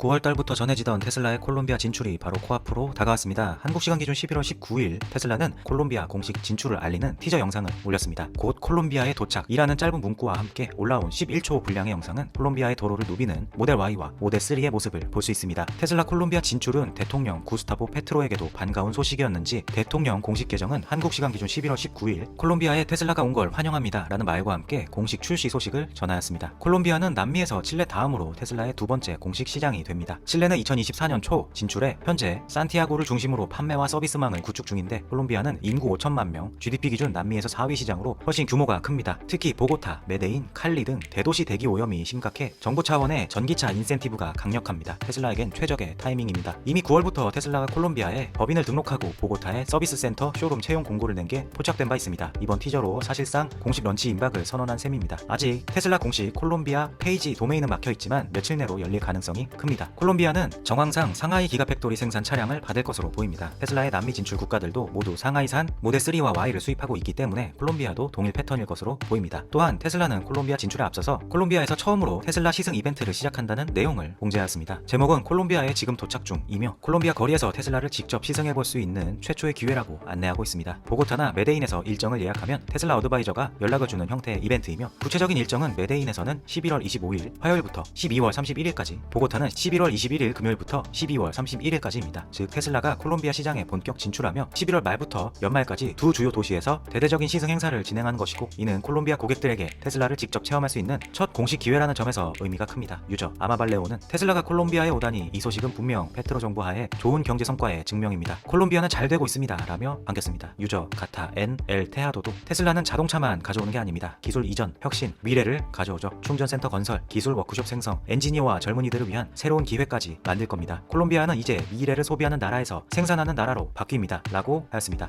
9월 달부터 전해지던 테슬라의 콜롬비아 진출이 바로 코앞으로 다가왔습니다. 한국 시간 기준 11월 19일 테슬라는 콜롬비아 공식 진출을 알리는 티저 영상을 올렸습니다. 곧 콜롬비아에 도착이라는 짧은 문구와 함께 올라온 11초 분량의 영상은 콜롬비아의 도로를 누비는 모델 Y와 모델 3의 모습을 볼 수 있습니다. 테슬라 콜롬비아 진출은 대통령 구스타보 페트로에게도 반가운 소식이었는지 대통령 공식 계정은 한국 시간 기준 11월 19일 콜롬비아에 테슬라가 온 걸 환영합니다. 라는 말과 함께 공식 출시 소식을 전하였습니다. 콜롬비아는 남미에서 칠레 다음으로 테슬라의 두 번째 공식 시장이 됩니다. 칠레는 2024년 초 진출해 현재 산티아고를 중심으로 판매와 서비스망을 구축 중인데 콜롬비아는 인구 5천만 명, GDP 기준 남미에서 4위 시장으로 훨씬 규모가 큽니다. 특히 보고타, 메데인, 칼리 등 대도시 대기 오염이 심각해 정부 차원의 전기차 인센티브가 강력합니다. 테슬라에겐 최적의 타이밍입니다. 이미 9월부터 테슬라가 콜롬비아에 법인을 등록하고 보고타에 서비스 센터 쇼룸 채용 공고를 낸 게 포착된 바 있습니다. 이번 티저로 사실상 공식 런치 임박을 선언한 셈입니다. 아직 테슬라 공식 콜롬비아 페이지 도메인은 막혀 있지만 며칠 내로 열릴 가능성이 큽니다. 콜롬비아는 정황상 상하이 기가팩토리 생산 차량을 받을 것으로 보입니다. 테슬라의 남미 진출 국가들도 모두 상하이산 모델 3와 Y를 수입하고 있기 때문에 콜롬비아도 동일 패턴일 것으로 보입니다. 또한 테슬라는 콜롬비아 진출에 앞서서 콜롬비아에서 처음으로 테슬라 시승 이벤트를 시작한다는 내용을 공개하였습니다. 제목은 콜롬비아에 지금 도착 중이며 콜롬비아 거리에서 테슬라를 직접 시승해 볼 수 있는 최초의 기회라고 안내하고 있습니다. 보고타나 메데인에서 일정을 예약하면 테슬라 어드바이저가 연락을 주는 형태의 이벤트이며 구체적인 일정은 메데인에서는 11월 25일 화요일부터 12월 31일까지 보고타는 11월 21일 금요일부터 12월 31일까지입니다. 즉 테슬라가 콜롬비아 시장에 본격 진출하며 11월 말부터 연말까지 두 주요 도시에서 대대적인 시승 행사를 진행하는 것이고 이는 콜롬비아 고객들에게 테슬라를 직접 체험할 수 있는 첫 공식 기회라는 점에서 의미가 큽니다. 유저 아마발레오는 테슬라가 콜롬비아에 오다니 이 소식은 분명 페트로 정부 하에 좋은 경제 성과의 증명입니다. 콜롬비아는 잘 되고 있습니다. 라며 반겼습니다. 유저 가타 N L 테하도도 테슬라는 자동차만 가져오는 게 아닙니다. 기술 이전, 혁신, 미래를 가져오죠. 충전센터 건설, 기술 워크숍 생성, 엔지니어와 젊은이들을 위한 새로운 기회까지 만들 겁니다. 콜롬비아는 이제 미래를 소비하는 나라에서 생산하는 나라로 바뀝니다. 라고 하였습니다.